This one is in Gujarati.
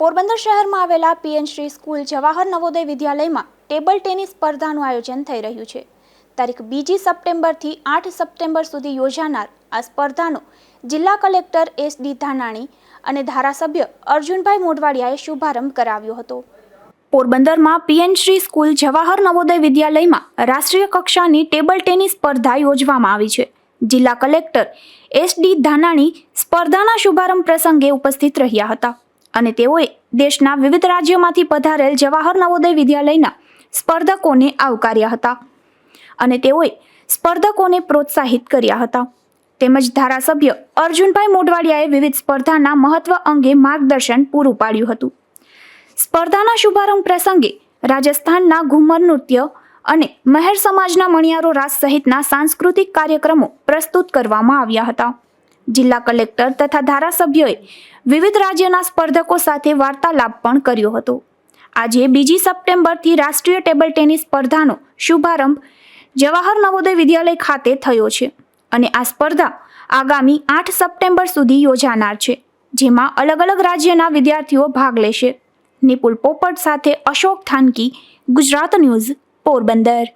પોરબંદર શહેરમાં આવેલા પીએન શ્રી સ્કૂલ જવાહર નવોદય વિદ્યાલયમાં ટેબલ ટેનિસ સ્પર્ધાનું આયોજન થઈ રહ્યું છે. તારીખ બીજી સપ્ટેમ્બરથી આઠ સપ્ટેમ્બર સુધી યોજાનાર આ સ્પર્ધાનો જિલ્લા કલેક્ટર એસ ડી ધાનાણી અને ધારાસભ્ય અર્જુનભાઈ મોઢવાડિયાએ શુભારંભ કરાવ્યો હતો. પોરબંદરમાં પીએન શ્રી સ્કૂલ જવાહર નવોદય વિદ્યાલયમાં રાષ્ટ્રીય કક્ષાની ટેબલ ટેનિસ સ્પર્ધા યોજવામાં આવી છે. જિલ્લા કલેક્ટર એસ ડી ધાનાણી સ્પર્ધાના શુભારંભ પ્રસંગે ઉપસ્થિત રહ્યા હતા. અને તેઓએ દેશના વિવિધ રાજ્યોમાંથી પધારેલ જવાહર નવોદય વિદ્યાલયના સ્પર્ધકોને આવકાર્યા હતા અને તેઓએ સ્પર્ધકોને પ્રોત્સાહિત કર્યા હતા. તેમજ ધારાસભ્ય અર્જુનભાઈ મોઢવાડિયાએ વિવિધ સ્પર્ધાના મહત્વ અંગે માર્ગદર્શન પૂરું પાડ્યું હતું. સ્પર્ધાના શુભારંભ પ્રસંગે રાજસ્થાનના ઘુમર નૃત્ય અને મહેર સમાજના મણિયારો રાસ સહિતના સાંસ્કૃતિક કાર્યક્રમો પ્રસ્તુત કરવામાં આવ્યા હતા. જિલ્લા કલેક્ટર તથા ધારાસભ્યોએ વિવિધ રાજ્યના સ્પર્ધકો સાથે વાર્તાલાપ પણ કર્યો હતો. આજે બીજી સપ્ટેમ્બરથી રાષ્ટ્રીય ટેબલ ટેનિસ સ્પર્ધાનો શુભારંભ જવાહર નવોદય વિદ્યાલય ખાતે થયો છે અને આ સ્પર્ધા આગામી આઠ સપ્ટેમ્બર સુધી યોજાનાર છે, જેમાં અલગ અલગ રાજ્યના વિદ્યાર્થીઓ ભાગ લેશે. નિપુલ પોપટ સાથે અશોક થાનકી, ગુજરાત ન્યૂઝ, પોરબંદર.